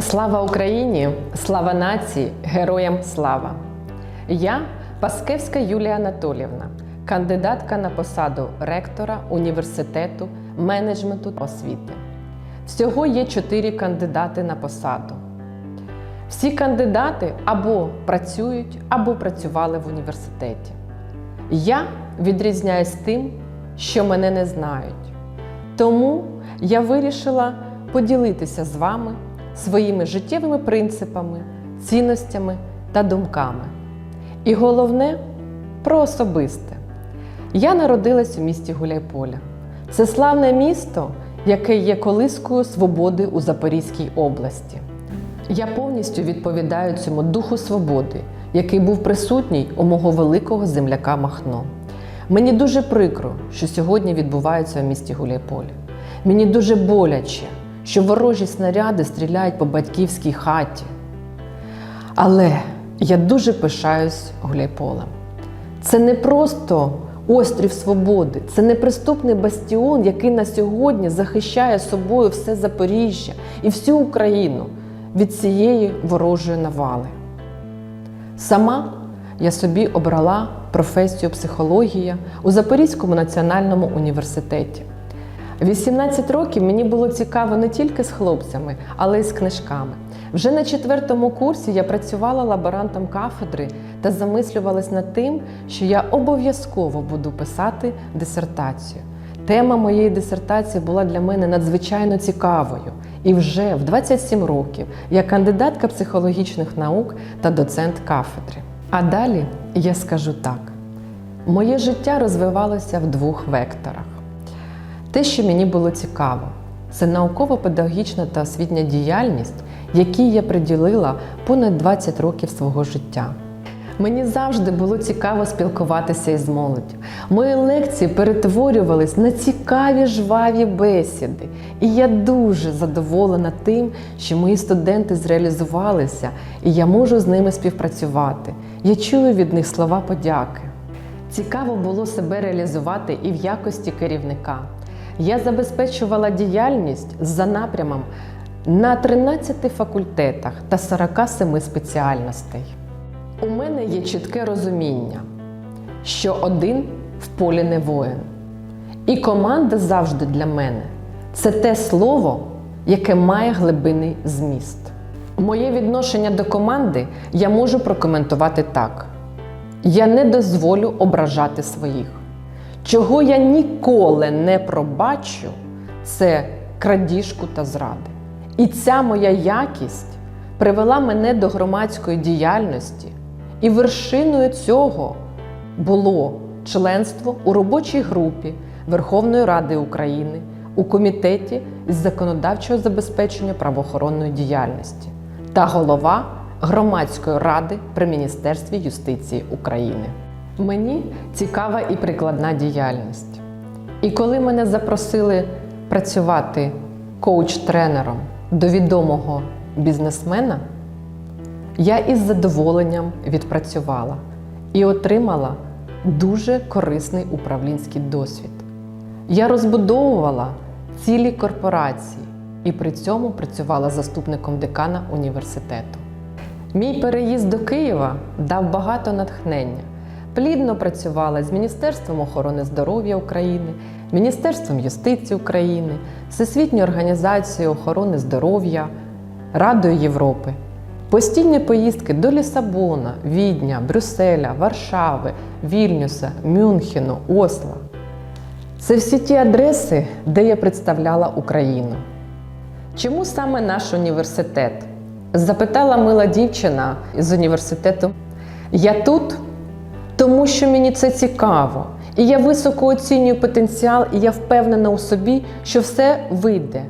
Слава Україні! Слава нації! Героям слава! Я Паскевська Юлія Анатолівна, кандидатка на посаду ректора університету менеджменту освіти. Всього є чотири кандидати на посаду. Всі кандидати або працюють, або працювали в університеті. Я відрізняюсь тим, що мене не знають. Тому я вирішила поділитися з вами своїми життєвими принципами, цінностями та думками. І головне про особисте. Я народилась у місті Гуляйполя. Це славне місто, яке є колискою свободи у Запорізькій області. Я повністю відповідаю цьому духу свободи, який був присутній у мого великого земляка Махно. Мені дуже прикро, що сьогодні відбувається у місті Гуляйполі. Мені дуже боляче, що ворожі снаряди стріляють по батьківській хаті. Але я дуже пишаюсь Гуляйполем. Це не просто острів свободи, це неприступний бастіон, який на сьогодні захищає собою все Запоріжжя і всю Україну від цієї ворожої навали. Сама я собі обрала професію психологія у Запорізькому національному університеті. 18 років мені було цікаво не тільки з хлопцями, але й з книжками. Вже на четвертому курсі я працювала лаборантом кафедри та замислювалась над тим, що я обов'язково буду писати дисертацію. Тема моєї дисертації була для мене надзвичайно цікавою. І вже в 27 років я кандидатка психологічних наук та доцент кафедри. А далі я скажу так: моє життя розвивалося в двох векторах. Те, що мені було цікаво, це науково-педагогічна та освітня діяльність, якій я приділила понад 20 років свого життя. Мені завжди було цікаво спілкуватися із молоддю. Мої лекції перетворювались на цікаві жваві бесіди. І я дуже задоволена тим, що мої студенти зреалізувалися, і я можу з ними співпрацювати. Я чую від них слова подяки. Цікаво було себе реалізувати і в якості керівника. Я забезпечувала діяльність за напрямом на 13 факультетах та 47 спеціальностей. У мене є чітке розуміння, що один в полі не воїн. І команда завжди для мене це те слово, яке має глибинний зміст. Моє відношення до команди я можу прокоментувати так: я не дозволю ображати своїх. Чого я ніколи не пробачу, це крадіжку та зради. І ця моя якість привела мене до громадської діяльності, і вершиною цього було членство у робочій групі Верховної Ради України у комітеті з законодавчого забезпечення правоохоронної діяльності та голова громадської ради при Міністерстві юстиції України. Мені цікава і прикладна діяльність. І коли мене запросили працювати коуч-тренером до відомого бізнесмена, я із задоволенням відпрацювала і отримала дуже корисний управлінський досвід. Я розбудовувала цілі корпорації і при цьому працювала заступником декана університету. Мій переїзд до Києва дав багато натхнення. Плідно працювала з Міністерством охорони здоров'я України, Міністерством юстиції України, Всесвітньою організацією охорони здоров'я, Радою Європи. Постійні поїздки до Лісабона, Відня, Брюсселя, Варшави, Вільнюса, Мюнхену, Осла. Це всі ті адреси, де я представляла Україну. Чому саме наш університет? Запитала мила дівчина з університету. Я тут, тому що мені це цікаво. І я високо оцінюю потенціал, і я впевнена у собі, що все вийде.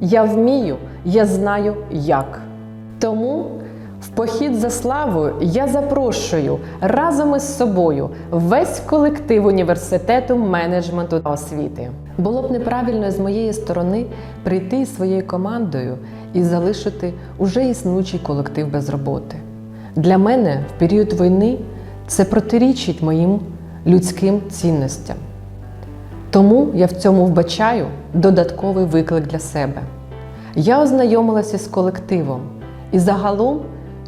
Я вмію, я знаю як. Тому в похід за славою я запрошую разом із собою весь колектив університету менеджменту та освіти. Було б неправильно з моєї сторони прийти із своєю командою і залишити уже існуючий колектив без роботи. Для мене в період війни це протирічить моїм людським цінностям. Тому я в цьому вбачаю додатковий виклик для себе. я ознайомилася з колективом, і загалом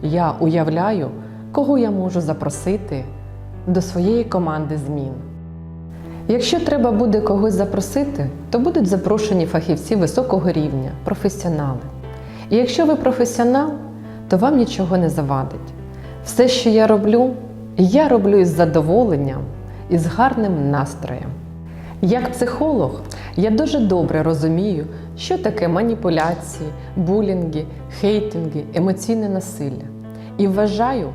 я уявляю, кого я можу запросити до своєї команди змін. Якщо треба буде когось запросити, то будуть запрошені фахівці високого рівня, професіонали. І якщо ви професіонал, то вам нічого не завадить. Все, що я роблю, я роблю із задоволенням і з гарним настроєм. Як психолог, я дуже добре розумію, що таке маніпуляції, булінги, хейтинги, емоційне насилля. І вважаю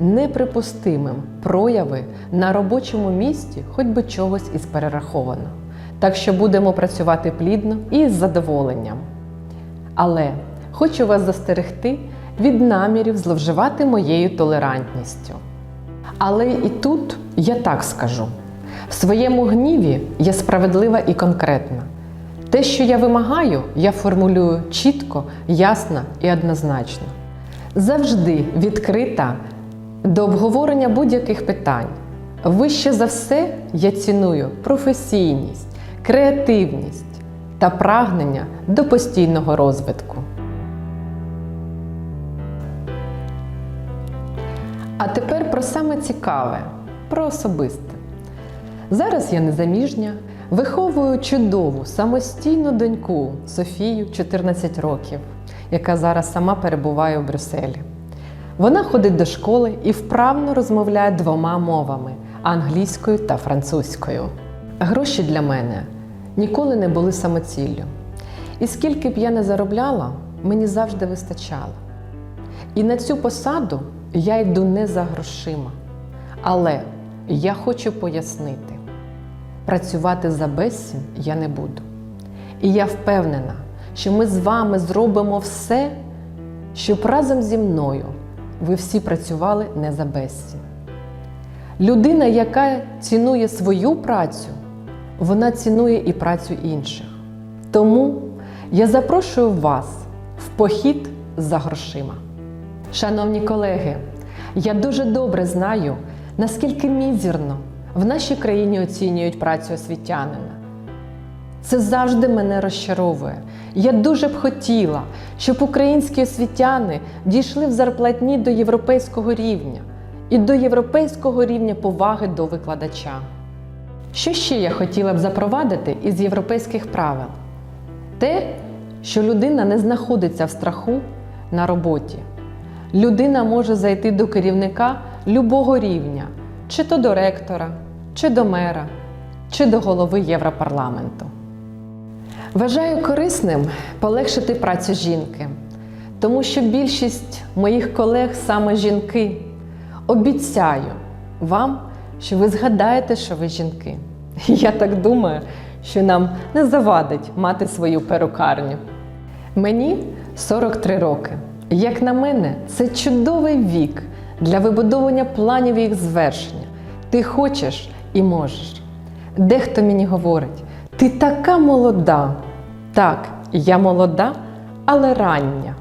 неприпустимим прояви на робочому місці хоч би чогось із перераховано. Так що будемо працювати плідно і з задоволенням. Але хочу вас застерегти від намірів зловживати моєю толерантністю. Але і тут я так скажу: в своєму гніві я справедлива і конкретна. Те, що я вимагаю, я формулюю чітко, ясно і однозначно. Завжди відкрита до обговорення будь-яких питань. Вище за все я ціную професійність, креативність та прагнення до постійного розвитку. А тепер про саме цікаве, про особисте. Зараз я незаміжня, виховую чудову самостійну доньку Софію 14 років, яка зараз сама перебуває у Брюсселі. Вона ходить до школи і вправно розмовляє двома мовами англійською та французькою. Гроші для мене ніколи не були самоціллю. І скільки б я не заробляла, мені завжди вистачало. І на цю посаду я йду не за грошима. Але я хочу пояснити: працювати за безцінь я не буду. І я впевнена, що ми з вами зробимо все, щоб разом зі мною ви всі працювали не за безцінь. Людина, яка цінує свою працю, вона цінує і працю інших. Тому я запрошую вас в похід за грошима. Шановні колеги, я дуже добре знаю, наскільки мізерно в нашій країні оцінюють працю освітянина. Це завжди мене розчаровує. Я дуже б хотіла, щоб українські освітяни дійшли в зарплатні до європейського рівня і до європейського рівня поваги до викладача. Що ще я хотіла б запровадити із європейських правил? Те, що людина не знаходиться в страху на роботі. Людина може зайти до керівника любого рівня, чи то до ректора, чи до мера, чи до голови Європарламенту. Вважаю корисним полегшити працю жінки, тому що більшість моїх колег саме жінки. Обіцяю вам, що ви згадаєте, що ви жінки. Я так думаю, що нам не завадить мати свою перукарню. Мені 43 роки. Як на мене, це чудовий вік для вибудовування планів їх звершення. Ти хочеш і можеш. Дехто мені говорить: ти така молода. Так, я молода, але рання.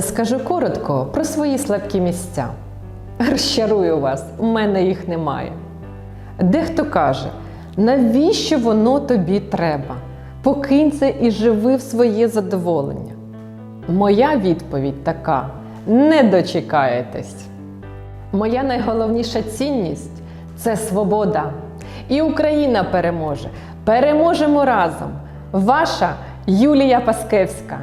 Скажу коротко про свої слабкі місця. Розчарую вас, у мене їх немає. Дехто каже, навіщо воно тобі треба? Покинь це і живи в своє задоволення. Моя відповідь така: не дочекаєтесь. Моя найголовніша цінність це свобода. І Україна переможе. Переможемо разом. Ваша Юлія Паскевська.